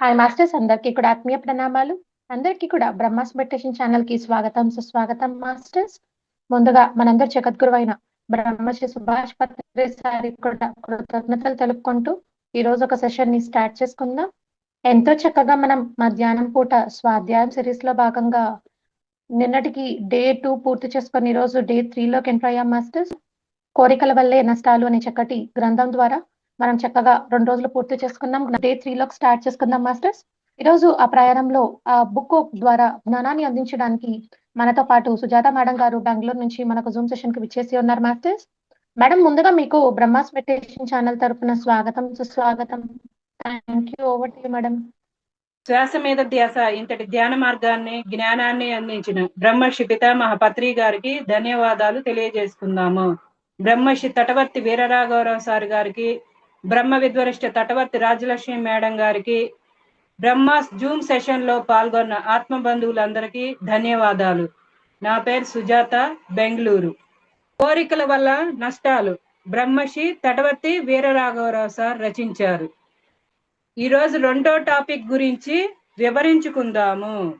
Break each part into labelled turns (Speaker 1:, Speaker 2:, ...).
Speaker 1: Hi masters అందరికీ కూడా ఆత్మీయ ప్రణామాలు. అందరికీ కూడా బ్రహ్మాస్ మెడిటేషన్ ఛానల్కి స్వాగతం సుస్వాగతం మాస్టర్స్. ముందుగా మనందరి జగద్గురు అయిన బ్రహ్మశ్రీ సుభాష్ పత్రి సారి కూడా కృతజ్ఞతలు తెలుపుకుంటూ ఈ రోజు ఒక సెషన్ని స్టార్ట్ చేసుకుందాం. ఎంతో చక్కగా మనం మధ్యాహ్నం పూట స్వాధ్యాయం సిరీస్లో భాగంగా నిన్నటికి డే టూ పూర్తి చేసుకొని ఈ రోజు డే త్రీలోకి ఎంటర్ అయ్యాం మాస్టర్స్. కోరికల వల్లే నష్టాలు అనే చక్కటి గ్రంథం ద్వారా మనం చక్కగా రెండు రోజులు పూర్తి చేసుకున్నాం. డే త్రీలోకి స్టార్ట్ చేసుకుందాం మాస్టర్స్. ఈ రోజు ఆ ప్రయాణంలో ఆ బుక్ ద్వారా జ్ఞానాన్ని అందించడానికి మనతో పాటు సుజాత మేడం గారు బెంగళూరు నుంచి మనకు జూమ్ సెషన్కి విచ్చేసి ఉన్నారు మాస్టర్స్. మేడం ముందుగా మీకు బ్రహ్మాస్ మెడిటేషన్ ఛానల్ తరపున స్వాగతం సుస్వాగతం. Thank you over to madam
Speaker 2: శ్వాస మీద ధ్యాస ఇంతటి ధ్యాన మార్గాన్ని జ్ఞానాన్ని అందించిన బ్రహ్మర్షి పితామహ పత్రి గారికి ధన్యవాదాలు తెలియజేసుకుందాము. బ్రహ్మర్షి తటవర్తి వీరరాఘవరావు సార్ గారికి బ్రహ్మ విద్వరిష్ట తటవర్తి రాజలక్ష్మి మేడం గారికి బ్రహ్మాస్ జూమ్ సెషన్లో పాల్గొన్న ఆత్మ బంధువులందరికీ ధన్యవాదాలు. నా పేరు సుజాత బెంగళూరు. కోరికల వల్ల నష్టాలు. బ్రహ్మశ్రీ తటవర్తి వీరరాఘవరావు సార్ రచించారు. ఈరోజు రెండో టాపిక్ గురించి వివరించుకుందాము.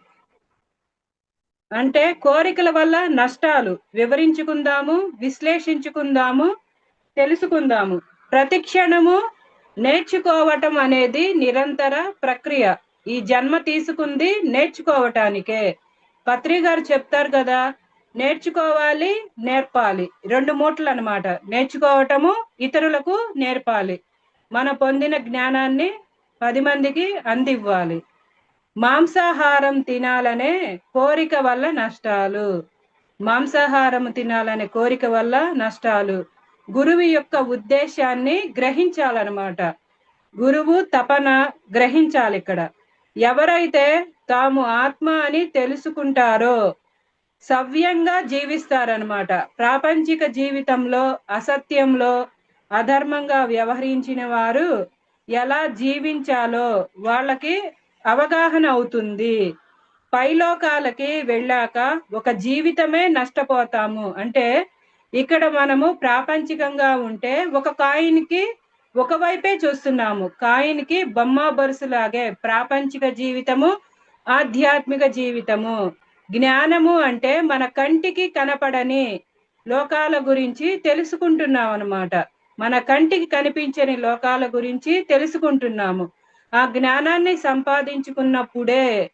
Speaker 2: అంటే కోరికల వల్ల నష్టాలు. వివరించుకుందాము విశ్లేషించుకుందాము తెలుసుకుందాము. ప్రతిక్షణము నేర్చుకోవటం అనేది నిరంతర ప్రక్రియ. ఈ జన్మ తీసుకుంది నేర్చుకోవటానికే. పత్రి గారు చెప్తారు కదా నేర్చుకోవాలి నేర్పాలి. రెండు మూటలు అనమాట నేర్చుకోవటము ఇతరులకు నేర్పాలి. మన పొందిన జ్ఞానాన్ని పది మందికి అందివ్వాలి. మాంసాహారం తినాలనే కోరిక వల్ల నష్టాలు. మాంసాహారం తినాలనే కోరిక వల్ల నష్టాలు. గురువు యొక్క ఉద్దేశాన్ని గ్రహించాలన్నమాట. గురువు తపన గ్రహించాలి ఇక్కడ. ఎవరైతే తాము ఆత్మ అని తెలుసుకుంటారో సవ్యంగా జీవిస్తారనమాట ప్రాపంచిక జీవితంలో అసత్యంలో అధర్మంగా వ్యవహరించిన వారు ఎలా జీవించాలో వాళ్ళకి అవగాహన అవుతుంది. పైలోకాలకి వెళ్ళాక ఒక జీవితమే నష్టపోతాము. అంటే ఇక్కడ మనము ప్రాపంచికంగా ఉంటే ఒక కాయిన్కి ఒకవైపే చూస్తున్నాము. కాయిన్కి బొమ్మ బరుసులాగే ప్రాపంచిక జీవితము ఆధ్యాత్మిక జీవితము. జ్ఞానము అంటే మన కంటికి కనపడని లోకాల గురించి తెలుసుకుంటున్నాం అనమాట మన కంటికి కనిపించని లోకాల గురించి తెలుసుకుంటున్నాము. ఆ జ్ఞానాన్ని సంపాదించుకున్నప్పుడే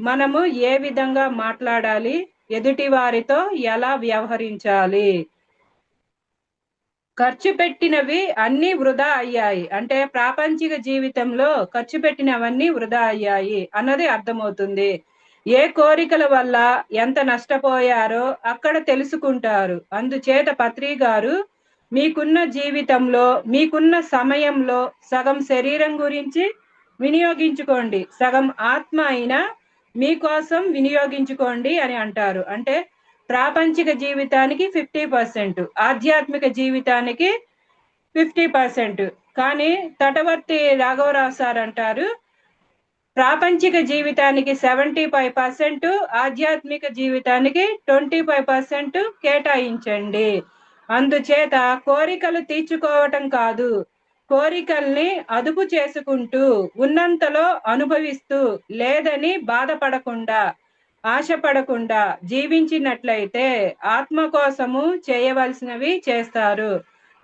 Speaker 2: మనము ఏ విధంగా మాట్లాడాలి ఎదుటి వారితో ఎలా వ్యవహరించాలి? ఖర్చు పెట్టినవి అన్ని వృధా అయ్యాయి. అంటే ప్రాపంచిక జీవితంలో ఖర్చు పెట్టినవన్నీ వృధా అయ్యాయి అన్నది అర్థమవుతుంది. ఏ కోరికల వల్ల ఎంత నష్టపోయారో అక్కడ తెలుసుకుంటారు. అందుచేత పత్రి గారు మీకున్న జీవితంలో మీకున్న సమయంలో సగం శరీరం గురించి వినియోగించుకోండి. సగం ఆత్మ అయినా మీకోసం వినియోగించుకోండి అని అంటారు. అంటే ప్రాపంచిక జీవితానికి ఫిఫ్టీ పర్సెంట్ ఆధ్యాత్మిక జీవితానికి ఫిఫ్టీ పర్సెంట్. కానీ తటవర్తి రాఘవరావు సార్ అంటారు ప్రాపంచిక జీవితానికి సెవెంటీ ఫైవ్ పర్సెంట్ ఆధ్యాత్మిక జీవితానికి ట్వంటీ ఫైవ్ పర్సెంట్ కేటాయించండి. అందుచేత కోరికలు తీర్చుకోవటం కాదు. కోరికల్ని అదుపు చేసుకుంటూ ఉన్నంతలో అనుభవిస్తూ లేదని బాధపడకుండా ఆశపడకుండా జీవించినట్లయితే ఆత్మ కోసము చేయవలసినవి చేస్తారు.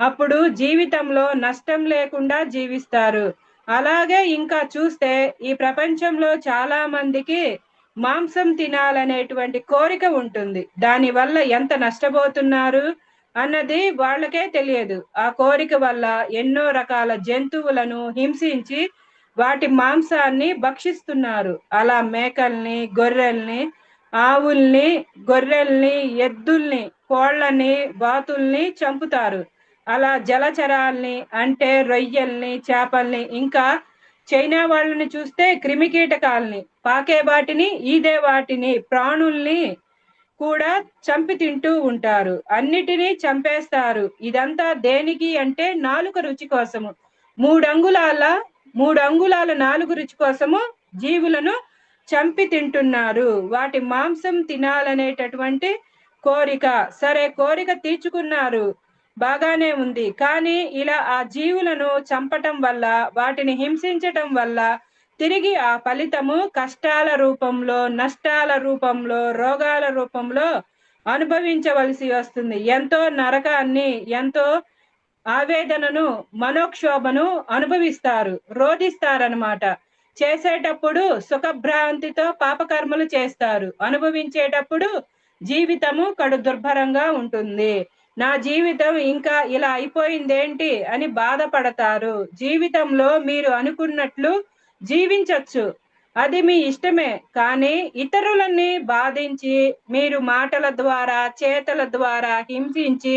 Speaker 2: అప్పుడు జీవితంలో నష్టం లేకుండా జీవిస్తారు. అలాగే ఇంకా చూస్తే ఈ ప్రపంచంలో చాలా మందికి మాంసం తినాలనేటువంటి కోరిక ఉంటుంది. దానివల్ల ఎంత నష్టపోతున్నారు? అన్నది వాళ్ళకే తెలియదు. ఆ కోరిక వల్ల ఎన్నో రకాల జంతువులను హింసించి వాటి మాంసాన్ని భక్షిస్తున్నారు. అలా మేకల్ని గొర్రెల్ని ఆవుల్ని గొర్రెల్ని ఎద్దుల్ని కోళ్ళని బాతుల్ని చంపుతారు. అలా జలచరాల్ని అంటే రొయ్యల్ని చేపల్ని ఇంకా చైనా వాళ్ళని చూస్తే క్రిమికీటకాల్ని పాకే వాటిని ఈదే వాటిని ప్రాణుల్ని కూడా చంపి తింటూ ఉంటారు. అన్నిటినీ చంపేస్తారు. ఇదంతా దేనికి అంటే నాలుక రుచి కోసము. మూడు అంగుళాల మూడు అంగుళాల నాలుగు రుచి కోసము జీవులను చంపి తింటున్నారు. వాటి మాంసం తినాలనేటటువంటి కోరిక. సరే కోరిక తీర్చుకున్నారు. బాగానే ఉంది. కానీ ఇలా ఆ జీవులను చంపటం వల్ల వాటిని హింసించటం వల్ల తిరిగి ఆ ఫలితము కష్టాల రూపంలో నష్టాల రూపంలో రోగాల రూపంలో అనుభవించవలసి వస్తుంది. ఎంతో నరకాన్ని ఎంతో ఆవేదనను మనోక్షోభను అనుభవిస్తారు రోధిస్తారనమాట చేసేటప్పుడు సుఖభ్రాంతితో పాపకర్మలు చేస్తారు. అనుభవించేటప్పుడు జీవితము కడు దుర్భరంగా ఉంటుంది. నా జీవితం ఇంకా ఇలా అయిపోయిందేంటి అని బాధపడతారు. జీవితంలో మీరు అనుకున్నట్లు జీవించవచ్చు అది మీ ఇష్టమే. కానీ ఇతరులని బాధించి మీరు మాటల ద్వారా చేతల ద్వారా హింసించి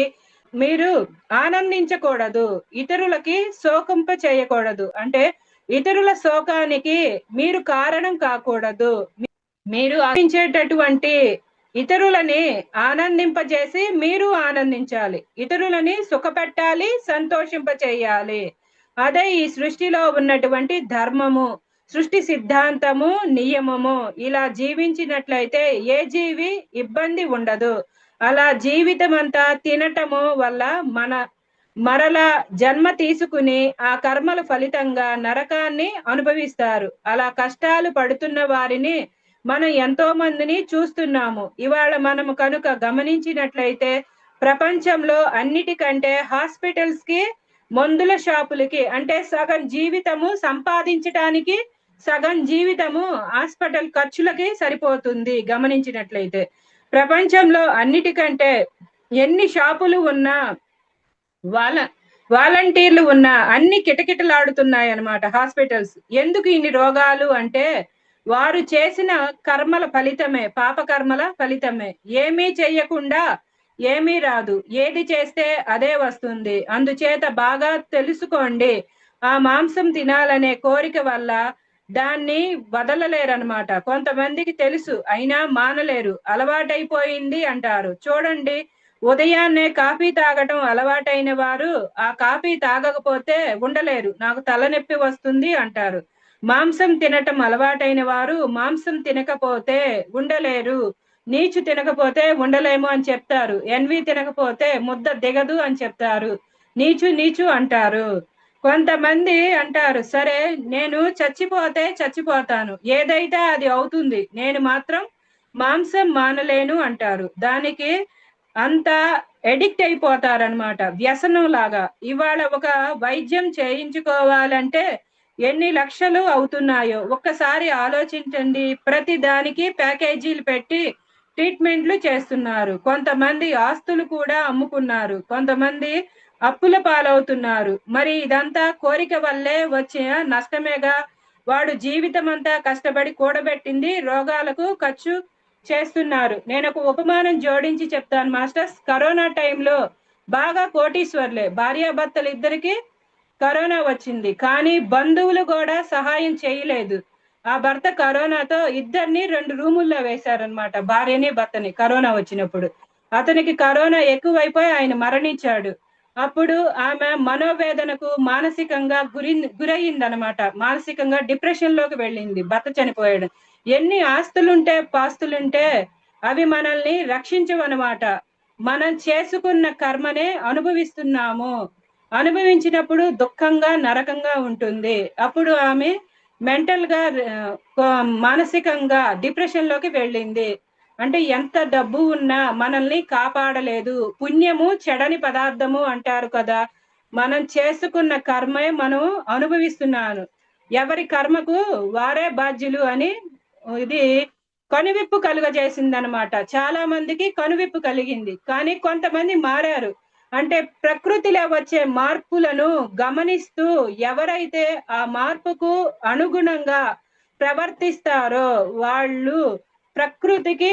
Speaker 2: మీరు ఆనందించకూడదు. ఇతరులకి శోకంప చేయకూడదు. అంటే ఇతరుల శోకానికి మీరు కారణం కాకూడదు. మీరు ఆనందించేటటువంటి ఇతరులని ఆనందింపజేసి మీరు ఆనందించాలి. ఇతరులని సుఖపెట్టాలి సంతోషింప చేయాలి అదే ఈ సృష్టిలో ఉన్నటువంటి ధర్మము సృష్టి సిద్ధాంతము నియమము. ఇలా జీవించినట్లయితే ఏ జీవి ఇబ్బంది ఉండదు. అలా జీవితం అంతా తినటము వల్ల మన మరలా జన్మ తీసుకుని ఆ కర్మల ఫలితంగా నరకాన్ని అనుభవిస్తారు. అలా కష్టాలు పడుతున్న వారిని మనం ఎంతో మందిని చూస్తున్నాము. ఇవాళ మనం కనుక గమనించినట్లయితే ప్రపంచంలో అన్నిటికంటే హాస్పిటల్స్కి మందుల షాపులకి అంటే సగం జీవితము సంపాదించటానికి సగం జీవితము హాస్పిటల్ ఖర్చులకి సరిపోతుంది గమనించినట్లయితే. ప్రపంచంలో అన్నిటికంటే ఎన్ని షాపులు ఉన్నా వాళ్ళ వాలంటీర్లు ఉన్న అన్ని కిటకిటలాడుతున్నాయి అన్నమాట హాస్పిటల్స్. ఎందుకు ఇన్ని రోగాలు అంటే వారు చేసిన కర్మల ఫలితమే పాప కర్మల ఫలితమే. ఏమీ చెయ్యకుండా ఏమీ రాదు. ఏది చేస్తే అదే వస్తుంది. అందుచేత బాగా తెలుసుకోండి. ఆ మాంసం తినాలనే కోరిక వల్ల దాన్ని వదలలేరనమాట కొంతమందికి తెలుసు అయినా మానలేరు. అలవాటైపోయింది అంటారు. చూడండి ఉదయాన్నే కాఫీ తాగటం అలవాటైన వారు ఆ కాఫీ తాగకపోతే ఉండలేరు. నాకు తలనొప్పి వస్తుంది అంటారు. మాంసం తినటం అలవాటైన వారు మాంసం తినకపోతే ఉండలేరు. నీచు తినకపోతే ఉండలేము అని చెప్తారు. ఎన్వి తినకపోతే ముద్ద దిగదు అని చెప్తారు. నీచు నీచు అంటారు. కొంతమంది అంటారు సరే నేను చచ్చిపోతే చచ్చిపోతాను. ఏదైతే అది అవుతుంది నేను మాత్రం మాంసం మానలేను అంటారు. దానికి అంత ఎడిక్ట్ అయిపోతారనమాట వ్యసనం లాగా ఇవాళ ఒక వైద్యం చేయించుకోవాలంటే ఎన్ని లక్షలు అవుతున్నాయో ఒక్కసారి ఆలోచించండి. ప్రతి దానికి ప్యాకేజీలు పెట్టి ట్రీట్మెంట్లు చేస్తున్నారు. కొంతమంది ఆస్తులు కూడా అమ్ముకున్నారు. కొంతమంది అప్పుల పాలవుతున్నారు. మరి ఇదంతా కోరిక వల్లే వచ్చే నష్టమేగా? వాడు జీవితం అంతా కష్టపడి కూడబెట్టింది రోగాలకు ఖర్చు చేస్తున్నారు. నేను ఒక ఉపమానం జోడించి చెప్తాను మాస్టర్స్. కరోనా టైంలో బాగా కోటీశ్వర్లే. భార్యాభర్తలు ఇద్దరికి కరోనా వచ్చింది. కానీ బంధువులు కూడా సహాయం చేయలేదు. ఆ భర్త కరోనాతో ఇద్దరిని రెండు రూముల్లో వేశారనమాట భార్యని భర్తని. కరోనా వచ్చినప్పుడు. అతనికి కరోనా ఎక్కువైపోయి ఆయన మరణించాడు. అప్పుడు ఆమె మనోవేదనకు మానసికంగా గురి గురయ్యిందనమాట మానసికంగా డిప్రెషన్లోకి వెళ్ళింది. భర్త చనిపోయాడు. ఎన్ని ఆస్తులుంటే పాస్తులుంటే అవి మనల్ని రక్షించవన్నమాట. మనం చేసుకున్న కర్మనే అనుభవిస్తున్నాము. అనుభవించినప్పుడు దుఃఖంగా నరకంగా ఉంటుంది. అప్పుడు ఆమె మెంటల్గా మానసికంగా డిప్రెషన్లోకి వెళ్ళింది. అంటే ఎంత డబ్బు ఉన్నా మనల్ని కాపాడలేదు. పుణ్యము చెడని పదార్థము అంటారు కదా. మనం చేసుకున్న కర్మే మనం అనుభవిస్తున్నాను. ఎవరి కర్మకు వారే బాధ్యులు అని ఇది కనువిప్పు కలుగజేసింది అనమాట చాలా మందికి కనువిప్పు కలిగింది. కానీ కొంతమంది మారారు. అంటే ప్రకృతిలో వచ్చే మార్పులను గమనిస్తూ ఎవరైతే ఆ మార్పుకు అనుగుణంగా ప్రవర్తిస్తారో వాళ్ళు ప్రకృతికి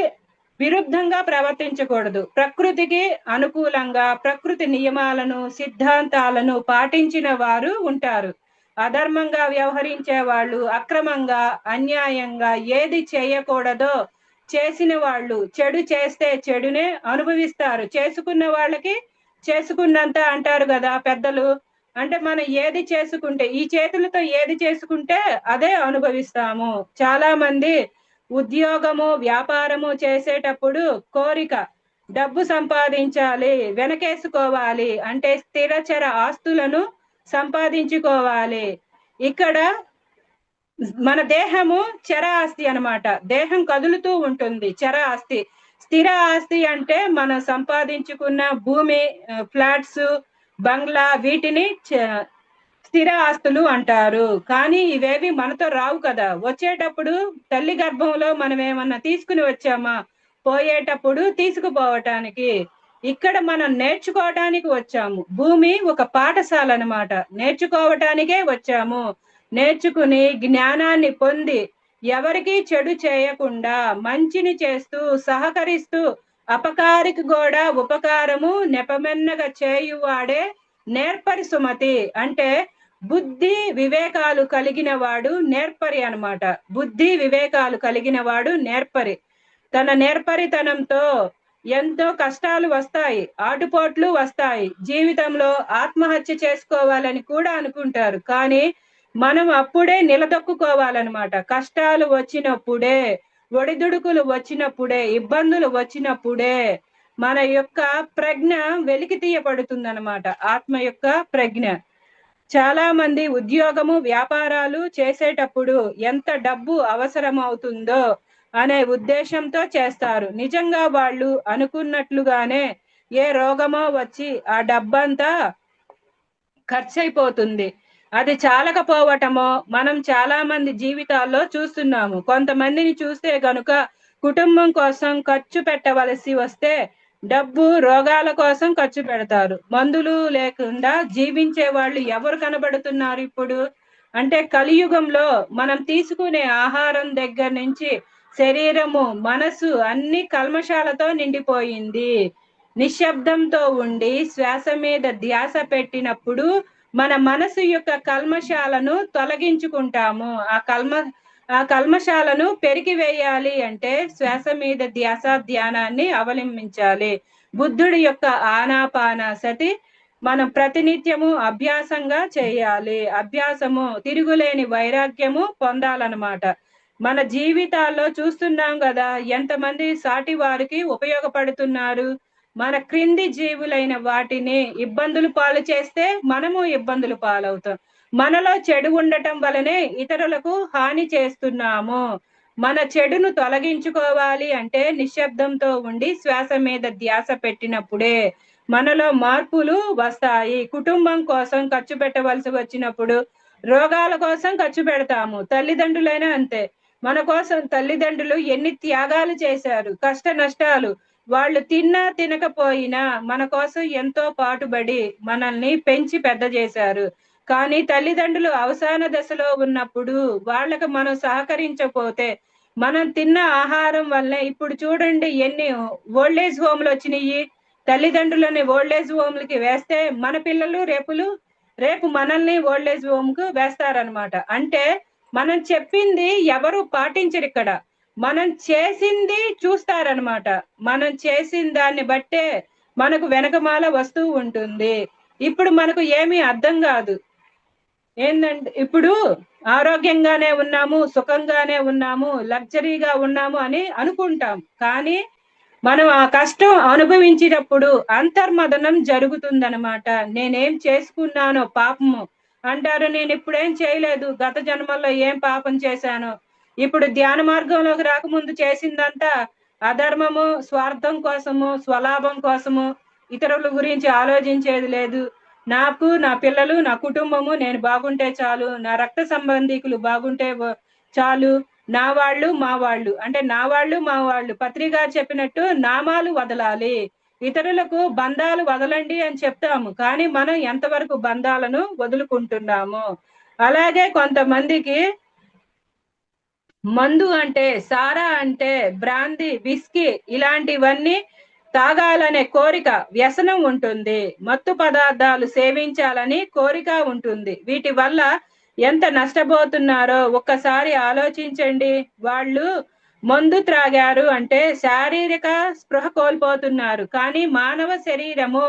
Speaker 2: విరుద్ధంగా ప్రవర్తించకూడదు. ప్రకృతికి అనుకూలంగా ప్రకృతి నియమాలను సిద్ధాంతాలను పాటించిన వారు ఉంటారు. అధర్మంగా వ్యవహరించే వాళ్ళు అక్రమంగా అన్యాయంగా ఏది చేయకూడదో చేసిన వాళ్ళు చెడు చేస్తే చెడునే అనుభవిస్తారు. చేసుకున్న వాళ్ళకి చేసుకున్నంత అంటారు కదా పెద్దలు. అంటే మనం ఏది చేసుకుంటే ఈ చేతులతో ఏది చేసుకుంటే అదే అనుభవిస్తాము. చాలా మంది ఉద్యోగము వ్యాపారము చేసేటప్పుడు కోరిక డబ్బు సంపాదించాలి వెనకేసుకోవాలి అంటే స్థిరచర ఆస్తులను సంపాదించుకోవాలి. ఇక్కడ మన దేహము చర ఆస్తి అన్నమాట. దేహం కదులుతూ ఉంటుంది చర ఆస్తి. స్థిర ఆస్తి అంటే మనం సంపాదించుకున్న భూమి ఫ్లాట్స్ బంగ్లా వీటిని చ- స్థిర ఆస్తులు అంటారు. కానీ ఇవేవి మనతో రావు కదా. వచ్చేటప్పుడు తల్లి గర్భంలో మనం ఏమన్నా తీసుకుని వచ్చామా? పోయేటప్పుడు తీసుకుపోవటానికి. ఇక్కడ మనం నేర్చుకోవటానికి వచ్చాము. భూమి ఒక పాఠశాల అన్నమాట. నేర్చుకోవటానికే వచ్చాము. నేర్చుకుని జ్ఞానాన్ని పొంది ఎవరికి చెడు చేయకుండా మంచిని చేస్తూ సహకరిస్తూ అపకారికి కూడా ఉపకారము నెపమెన్నగా చేయువాడే నేర్పరి సుమతి అంటే బుద్ధి వివేకాలు కలిగిన వాడు నేర్పరి అన్నమాట. బుద్ధి వివేకాలు కలిగిన వాడు నేర్పరి. తన నేర్పరితనంతో ఎంతో కష్టాలు వస్తాయి ఆటుపోట్లు వస్తాయి. జీవితంలో ఆత్మహత్య చేసుకోవాలని కూడా అనుకుంటారు. కానీ మనం అప్పుడే నిలదొక్కుకోవాలన్నమాట. కష్టాలు వచ్చినప్పుడే ఒడిదుడుకులు వచ్చినప్పుడే ఇబ్బందులు వచ్చినప్పుడే మన యొక్క ప్రజ్ఞ వెలికి తీయబడుతుందన్నమాట. ఆత్మ యొక్క ప్రజ్ఞ. చాలా మంది ఉద్యోగము వ్యాపారాలు చేసేటప్పుడు ఎంత డబ్బు అవసరం అవుతుందో అనే ఉద్దేశంతో చేస్తారు. నిజంగా వాళ్ళు అనుకున్నట్లుగానే ఏ రోగమో వచ్చి ఆ డబ్బంతా ఖర్చు అయిపోతుంది అది చాలకపోవటమో మనం చాలా మంది జీవితాల్లో చూస్తున్నాము. కొంతమందిని చూస్తే గనుక కుటుంబం కోసం ఖర్చు పెట్టవలసి వస్తే డబ్బు రోగాల కోసం ఖర్చు పెడతారు. మందులు లేకుండా జీవించే వాళ్ళు ఎవరు కనబడుతున్నారు ఇప్పుడు? అంటే కలియుగంలో మనం తీసుకునే ఆహారం దగ్గర నుంచి శరీరము మనసు అన్ని కల్మషాలతో నిండిపోయింది. నిశ్శబ్దంతో ఉండి శ్వాస మీద ధ్యాస పెట్టినప్పుడు మన మనసు యొక్క కల్మశాలను తొలగించుకుంటాము. ఆ కల్మ ఆ కల్మశాలను పెరిగి వేయాలి అంటే శ్వాస మీద ధ్యాస ధ్యానాన్ని అవలంబించాలి. బుద్ధుడి యొక్క ఆనాపాన సతి మనం ప్రతినిత్యము అభ్యాసంగా చేయాలి. అభ్యాసము తిరుగులేని వైరాగ్యము పొందాలన్నమాట. మన జీవితాల్లో చూస్తున్నాం కదా ఎంతమంది సాటి వారికి ఉపయోగపడుతున్నారు? మన క్రింది జీవులైన వాటిని ఇబ్బందులు పాలు చేస్తే మనము ఇబ్బందులు పాలవుతాం. మనలో చెడు ఉండటం వలనే ఇతరులకు హాని చేస్తున్నాము. మన చెడును తొలగించుకోవాలి అంటే నిశ్శబ్దంతో ఉండి శ్వాస మీద ధ్యాస పెట్టినప్పుడే మనలో మార్పులు వస్తాయి. కుటుంబం కోసం ఖర్చు పెట్టవలసి వచ్చినప్పుడు రోగాల కోసం ఖర్చు పెడతాము. తల్లిదండ్రులైనా అంతే. మన కోసం తల్లిదండ్రులు ఎన్ని త్యాగాలు చేశారు. కష్ట నష్టాలు వాళ్ళు తిన్నా తినకపోయినా మన కోసం ఎంతో పాటుబడి మనల్ని పెంచి పెద్ద చేశారు. కానీ తల్లిదండ్రులు అవసాన దశలో ఉన్నప్పుడు వాళ్ళకు మనం సహకరించకపోతే మనం తిన్న ఆహారం వల్ల ఇప్పుడు చూడండి ఎన్ని ఓల్డేజ్ హోమ్లు వచ్చినాయి. తల్లిదండ్రులని ఓల్డేజ్ హోమ్లకి వేస్తే మన పిల్లలు రేపులు రేపు మనల్ని ఓల్డేజ్ హోమ్కు వేస్తారనమాట అంటే మనం చెప్పింది ఎవరు పాటించరు ఇక్కడ. మనం చేసింది చూస్తారనమాట మనం చేసిన దాన్ని బట్టే మనకు వెనకమాల వస్తూ ఉంటుంది. ఇప్పుడు మనకు ఏమీ అర్థం కాదు. ఏంటంటే ఇప్పుడు ఆరోగ్యంగానే ఉన్నాము సుఖంగానే ఉన్నాము లగ్జరీగా ఉన్నాము అని అనుకుంటాం. కానీ మనం ఆ కష్టం అనుభవించినప్పుడు అంతర్మదనం జరుగుతుందనమాట నేనేం చేసుకున్నానో పాపము అంటారు. నేను ఇప్పుడేం చేయలేదు. గత జన్మల్లో ఏం పాపం చేశాను ఇప్పుడు ధ్యాన మార్గంలోకి రాకముందు చేసిందంతా అధర్మము స్వార్థం కోసము స్వలాభం కోసము ఇతరుల గురించి ఆలోచించేది లేదు. నాకు నా పిల్లలు నా కుటుంబము నేను బాగుంటే చాలు. నా రక్త సంబంధికులు బాగుంటే చాలు. నా వాళ్ళు మా వాళ్ళు. అంటే నా వాళ్ళు మా వాళ్ళు. పత్రిక చెప్పినట్టు నామాలు వదలాలి. ఇతరులకు బంధాలు వదలండి అని చెప్తాము. కానీ మనం ఎంతవరకు బంధాలను వదులుకుంటున్నాము. అలాగే కొంతమందికి మందు అంటే సారా అంటే బ్రాందీ విస్కీ ఇలాంటివన్నీ తాగాలనే కోరిక వ్యసనం ఉంటుంది. మత్తు పదార్థాలు సేవించాలని కోరిక ఉంటుంది. వీటి వల్ల ఎంత నష్టపోతున్నారో ఒక్కసారి ఆలోచించండి. వాళ్ళు మందు త్రాగారు అంటే శారీరక స్పృహ కోల్పోతున్నారు. కానీ మానవ శరీరము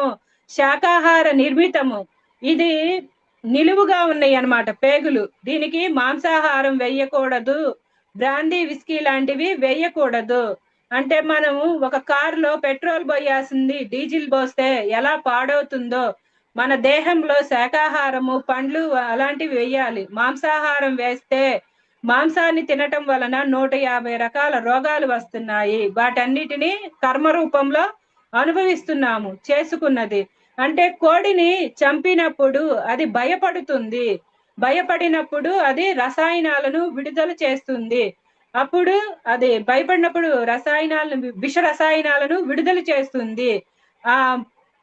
Speaker 2: శాకాహార నిర్మితము. ఇది నిలువుగా ఉన్నాయి అన్నమాట పేగులు. దీనికి మాంసాహారం వేయకూడదు. బ్రాందీ విస్కీ లాంటివి వేయకూడదు. అంటే మనము ఒక కారులో పెట్రోల్ పోయాల్సింది డీజిల్ పోస్తే ఎలా పాడవుతుందో మన దేహంలో శాకాహారము పండ్లు అలాంటివి వేయాలి. మాంసాహారం వేస్తే మాంసాన్ని తినటం వలన నూట యాభై రకాల రోగాలు వస్తున్నాయి. వాటన్నిటిని కర్మ రూపంలో అనుభవిస్తున్నాము చేసుకున్నది. అంటే కోడిని చంపినప్పుడు అది భయపడుతుంది. భయపడినప్పుడు అది రసాయనాలను విడుదల చేస్తుంది. అప్పుడు అది భయపడినప్పుడు రసాయనాలను విష రసాయనాలను విడుదల చేస్తుంది. ఆ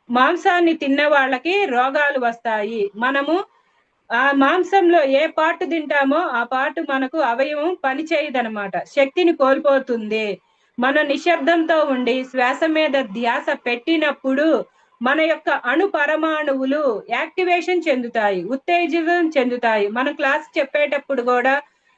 Speaker 2: మాంసాన్ని తిన్న వాళ్ళకి రోగాలు వస్తాయి. మనము ఆ మాంసంలో ఏ పార్ట్ తింటామో ఆ పార్ట్ మనకు అవయవం పనిచేయదనమాట శక్తిని కోల్పోతుంది. మన నిశ్శబ్దంతో ఉండి శ్వాస మీద ధ్యాస పెట్టినప్పుడు మన యొక్క అణు పరమాణువులు యాక్టివేషన్ చెందుతాయి ఉత్తేజితం చెందుతాయి. మన క్లాస్ చెప్పేటప్పుడు కూడా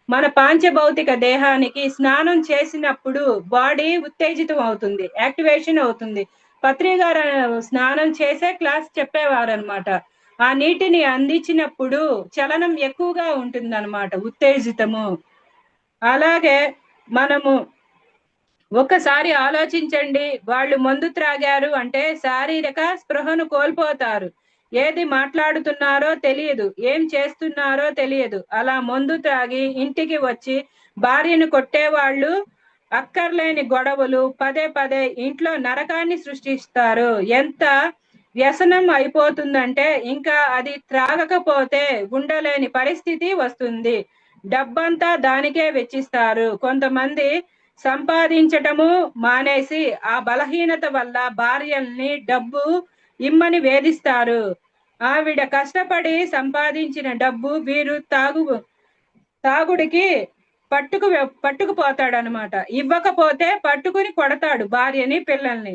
Speaker 2: మన పాంచభౌతిక దేహానికి స్నానం చేసినప్పుడు బాడీ ఉత్తేజితం అవుతుంది యాక్టివేషన్ అవుతుంది. పత్రి గారు స్నానం చేసే క్లాస్ చెప్పేవారు అనమాట ఆ నీటిని అందించినప్పుడు చలనం ఎక్కువగా ఉంటుంది అనమాట ఉత్తేజితము. అలాగే మనము ఒక్కసారి ఆలోచించండి. వాళ్ళు మందు త్రాగారు అంటే శారీరక స్పృహను కోల్పోతారు. ఏది మాట్లాడుతున్నారో తెలియదు. ఏం చేస్తున్నారో తెలియదు. అలా మందు త్రాగి ఇంటికి వచ్చి భార్యను కొట్టేవాళ్ళు అక్కర్లేని గొడవలు పదే పదే ఇంట్లో నరకాన్ని సృష్టిస్తారు. ఎంత వ్యసనం అయిపోతుందంటే ఇంకా అది త్రాగకపోతే ఉండలేని పరిస్థితి వస్తుంది. డబ్బంతా దానికే వెచ్చిస్తారు. కొంతమంది సంపాదించటము మానేసి ఆ బలహీనత వల్ల భార్యల్ని డబ్బు ఇమ్మని వేధిస్తారు. ఆవిడ కష్టపడి సంపాదించిన డబ్బు వీరు తాగు తాగుడికి పట్టుకు పట్టుకుపోతాడనమాట. ఇవ్వకపోతే పట్టుకుని కొడతాడు భార్యని పిల్లల్ని.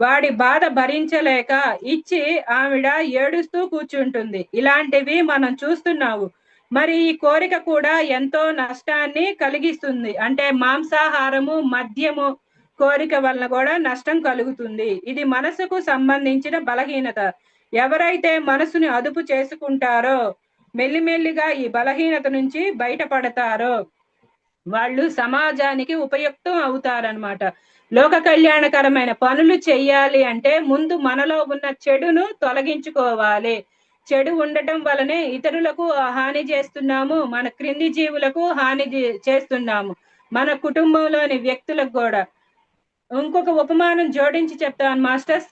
Speaker 2: వాడి బాధ భరించలేక ఇచ్చి ఆవిడ ఏడుస్తూ కూర్చుంటుంది. ఇలాంటివి మనం చూస్తున్నాము. మరి ఈ కోరిక కూడా ఎంతో నష్టాన్ని కలిగిస్తుంది. అంటే మాంసాహారము మద్యము కోరిక వలన కూడా నష్టం కలుగుతుంది. ఇది మనసుకు సంబంధించిన బలహీనత. ఎవరైతే మనసుని అదుపు చేసుకుంటారో మెల్లిమెల్లిగా ఈ బలహీనత నుంచి బయటపడతారో వాళ్ళు సమాజానికి ఉపయుక్తం అవుతారనమాట లోక కళ్యాణకరమైన పనులు చెయ్యాలి అంటే ముందు మనలో ఉన్న చెడును తొలగించుకోవాలి. చెడు ఉండటం వలనే ఇతరులకు హాని చేస్తున్నాము మన క్రింది జీవులకు హాని చేస్తున్నాము మన కుటుంబంలోని వ్యక్తులకు కూడా. ఇంకొక ఉపమానం జోడించి చెప్తాను మాస్టర్స్.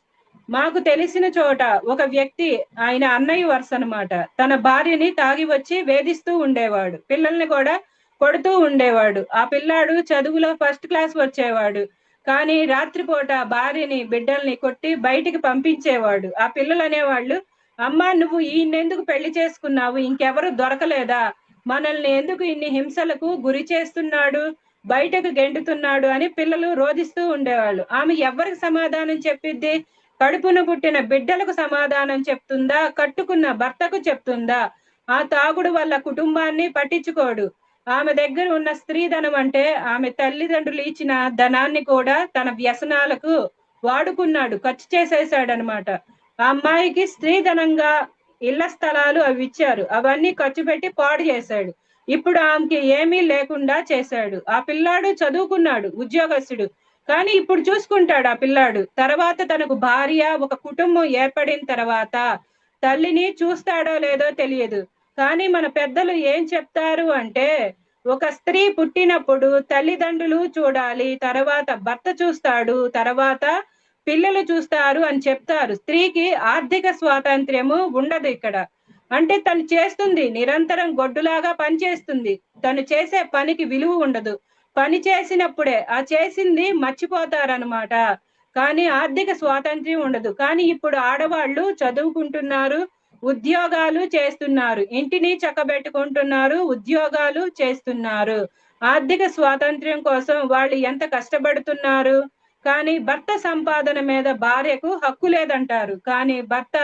Speaker 2: మాకు తెలిసిన చోట ఒక వ్యక్తి ఆయన అన్నయ్య వరుస అనమాట తన భార్యని తాగి వచ్చి వేధిస్తూ ఉండేవాడు. పిల్లల్ని కూడా కొడుతూ ఉండేవాడు. ఆ పిల్లాడు చదువులో ఫస్ట్ క్లాస్ వచ్చేవాడు. కానీ రాత్రిపూట భార్యని బిడ్డల్ని కొట్టి బయటికి పంపించేవాడు. ఆ పిల్లలు అనేవాళ్ళు అమ్మా నువ్వు ఈయనెందుకు పెళ్ళి చేసుకున్నావు? ఇంకెవరు దొరకలేదా? మనల్ని ఎందుకు ఇన్ని హింసలకు గురి చేస్తున్నాడు? బయటకు గెంటుతున్నాడు అని పిల్లలు రోధిస్తూ ఉండేవాళ్ళు. ఆమె ఎవరికి సమాధానం చెప్పిద్ది? కడుపున పుట్టిన బిడ్డలకు సమాధానం చెప్తుందా? కట్టుకున్న భర్తకు చెప్తుందా? ఆ తాగుడు వల్ల కుటుంబాన్ని పట్టించుకోడు. ఆమె దగ్గర ఉన్న స్త్రీధనం అంటే ఆమె తల్లిదండ్రులు ఇచ్చిన ధనాన్ని కూడా తన వ్యసనాలకు వాడుకున్నాడు. ఖర్చు చేసేసాడు అనమాట ఆ అమ్మాయికి స్త్రీధనంగా ఇళ్ళ స్థలాలు అవి ఇచ్చారు. అవన్నీ ఖర్చు పెట్టి పాడు చేశాడు. ఇప్పుడు ఆమెకి ఏమీ లేకుండా చేశాడు. ఆ పిల్లాడు చదువుకున్నాడు ఉద్యోగస్తుడు. కానీ ఇప్పుడు చూసుకుంటాడు ఆ పిల్లాడు. తర్వాత తనకు భార్య ఒక కుటుంబం ఏర్పడిన తర్వాత తల్లిని చూస్తాడో లేదో తెలియదు. కానీ మన పెద్దలు ఏం చెప్తారు అంటే ఒక స్త్రీ పుట్టినప్పుడు తల్లిదండ్రులు చూడాలి తర్వాత భర్త చూస్తాడు తర్వాత పిల్లలు చూస్తారు అని చెప్తారు. స్త్రీకి ఆర్థిక స్వాతంత్ర్యము ఉండదు ఇక్కడ. అంటే తను చేస్తుంది నిరంతరం గొడ్డులాగా పని చేస్తుంది తను చేసే పనికి విలువ ఉండదు. పని చేసినప్పుడే ఆ చేసింది మర్చిపోతారనమాట కానీ ఆర్థిక స్వాతంత్ర్యం ఉండదు. కానీ ఇప్పుడు ఆడవాళ్ళు చదువుకుంటున్నారు ఉద్యోగాలు చేస్తున్నారు. ఇంటిని చక్కబెట్టుకుంటున్నారు ఉద్యోగాలు చేస్తున్నారు. ఆర్థిక స్వాతంత్ర్యం కోసం వాళ్ళు ఎంత కష్టపడుతున్నారు? కానీ భర్త సంపాదన మీద భార్యకు హక్కు లేదంటారు. కానీ భర్త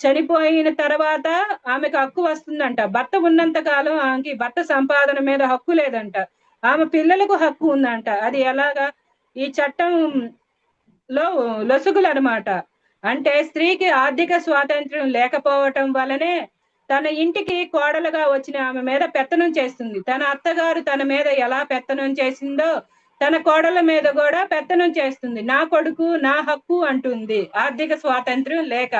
Speaker 2: చనిపోయిన తర్వాత ఆమెకు హక్కు వస్తుందంట. భర్త ఉన్నంత కాలం ఆమెకి భర్త సంపాదన మీద హక్కు లేదంట. ఆమె పిల్లలకు హక్కు ఉందంట. అది ఎలాగా? ఈ చట్టం లో లొసుగులు అనమాట అంటే స్త్రీకి ఆర్థిక స్వాతంత్ర్యం లేకపోవటం వలనే తన ఇంటికి కోడలుగా వచ్చిన ఆమె మీద పెత్తనం చేస్తుంది. తన అత్తగారు తన మీద ఎలా పెత్తనం చేసిందో తన కోడల మీద కూడా పెత్తనం చేస్తుంది. నా కొడుకు నా హక్కు అంటుంది. ఆర్థిక స్వాతంత్ర్యం లేక.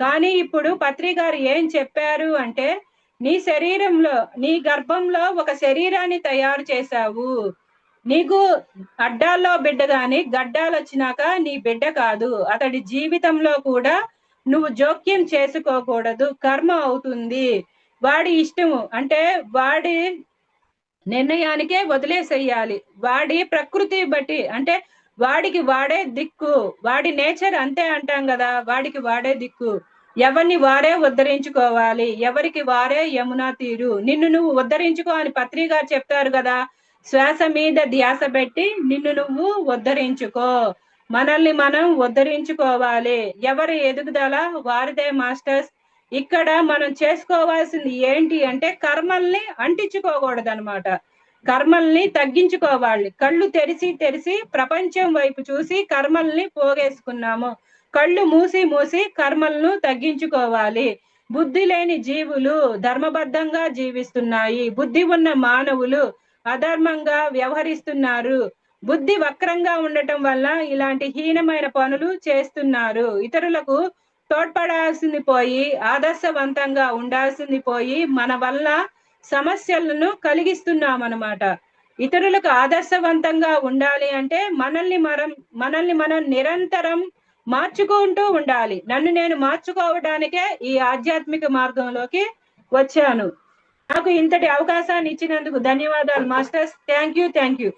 Speaker 2: కానీ ఇప్పుడు పత్రి గారు ఏం చెప్పారు అంటే నీ శరీరంలో నీ గర్భంలో ఒక శరీరాన్ని తయారు చేశావు. నీకు అడ్డాల్లో బిడ్డ గాని గడ్డాలు వచ్చినాక నీ బిడ్డ కాదు. అతడి జీవితంలో కూడా నువ్వు జోక్యం చేసుకోకూడదు. కర్మ అవుతుంది. వాడి ఇష్టము. అంటే వాడి నిర్ణయానికే వదిలేసేయాలి. వాడి ప్రకృతి బట్టి అంటే వాడికి వాడే దిక్కు వాడి నేచర్ అంతే అంటాం కదా వాడికి వాడే దిక్కు. ఎవరిని వారే ఉద్ధరించుకోవాలి ఎవరికి వారే యమునా తీరు. నిన్ను నువ్వు ఉద్ధరించుకో అని పత్రిక గారు చెప్తారు కదా శ్వాస మీద ధ్యాస పెట్టి నిన్ను నువ్వు ఉద్ధరించుకో. మనల్ని మనం ఉద్ధరించుకోవాలి. ఎవరి ఎదుగుదల? వారిదే మాస్టర్స్. ఇక్కడ మనం చేసుకోవాల్సింది ఏంటి అంటే కర్మల్ని అంటించుకోకూడదు అనమాట కర్మల్ని తగ్గించుకోవాలి. కళ్ళు తెరిచి తెరిచి ప్రపంచం వైపు చూసి కర్మల్ని పోగేసుకున్నాము. కళ్ళు మూసి మూసి కర్మలను తగ్గించుకోవాలి. బుద్ధి లేని జీవులు ధర్మబద్ధంగా జీవిస్తున్నాయి. బుద్ధి ఉన్న మానవులు అధర్మంగా వ్యవహరిస్తున్నారు. బుద్ధి వక్రంగా ఉండటం వల్ల ఇలాంటి హీనమైన పనులు చేస్తున్నారు. ఇతరులకు తోడ్పడాల్సింది పోయి ఆదర్శవంతంగా ఉండాల్సింది పోయి మన వల్ల సమస్యలను కలిగిస్తున్నాం అన్నమాట ఇతరులకు ఆదర్శవంతంగా ఉండాలి అంటే మనల్ని మనం మనల్ని మనం నిరంతరం మార్చుకుంటూ ఉండాలి. నన్ను నేను మార్చుకోవడానికే ఈ ఆధ్యాత్మిక మార్గంలోకి వచ్చాను. నాకు ఇంతటి అవకాశాన్ని ఇచ్చినందుకు ధన్యవాదాలు masters. Thank you thank you.